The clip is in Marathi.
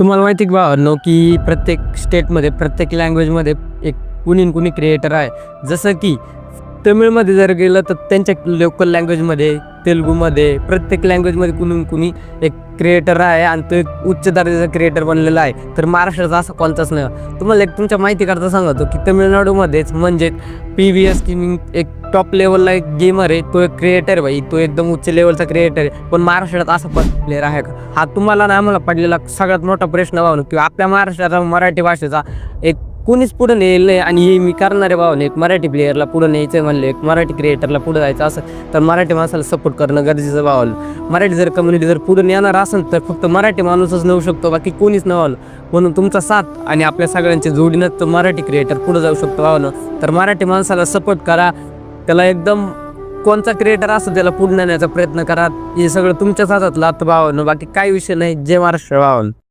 तुम्हाला माहिती आहे का भावांनो की प्रत्येक स्टेटमध्ये प्रत्येक लँग्वेजमध्ये एक कुणी कुणी क्रिएटर आहे. जसं की तमिळमध्ये जर गेलं तर त्यांच्या लोकल लँग्वेजमध्ये तेलुगूमध्ये प्रत्येक लँग्वेजमध्ये कुणी कुणी एक क्रिएटर आहे आणि तो एक उच्च दर्जाचा क्रिएटर बनलेला आहे. तर महाराष्ट्राचा असं कोणताच नाही. तुम्हाला एक तुमच्या माहितीकरता सांगतो की तमिळनाडूमध्येच म्हणजे पी व्ही एस किमिंग एक टॉप लेवलला एक गेमर आहे. तो एक क्रिएटर आहे भाई. तो एकदम उच्च लेवलचा क्रिएटर आहे. पण महाराष्ट्रात असा पण प्लेअर आहे का? हा तुम्हाला ना आम्हाला पडलेला सगळ्यात मोठा प्रश्न भावनो किंवा आपल्या महाराष्ट्राचा मराठी भाषेचा एक कोणीच पुढं नेलं नाही. आणि हे मी करणारे भावने एक मराठी प्लेअरला पुढं न्यायचं म्हणलं एक मराठी क्रिएटरला पुढं जायचं असं तर मराठी माणसाला सपोर्ट करणं गरजेचं भावलं मराठी जर कम्युनिटी जर पुढे नेणार असेल तर फक्त मराठी माणूसच नेऊ शकतो बाकी कोणीच नव्हलं म्हणून तुमचा साथ आणि आपल्या सगळ्यांच्या जोडीनं तर मराठी क्रिएटर पुढे जाऊ शकतो भावनं तर मराठी माणसाला सपोर्ट करा. त्याला एकदम कोणता क्रिएटर असतो त्याला पुढे नेण्याचा प्रयत्न करा. हे सगळं तुमच्याच हातातलं आता भावानं. बाकी काही विषय नाही. जय महाराष्ट्र भावानं.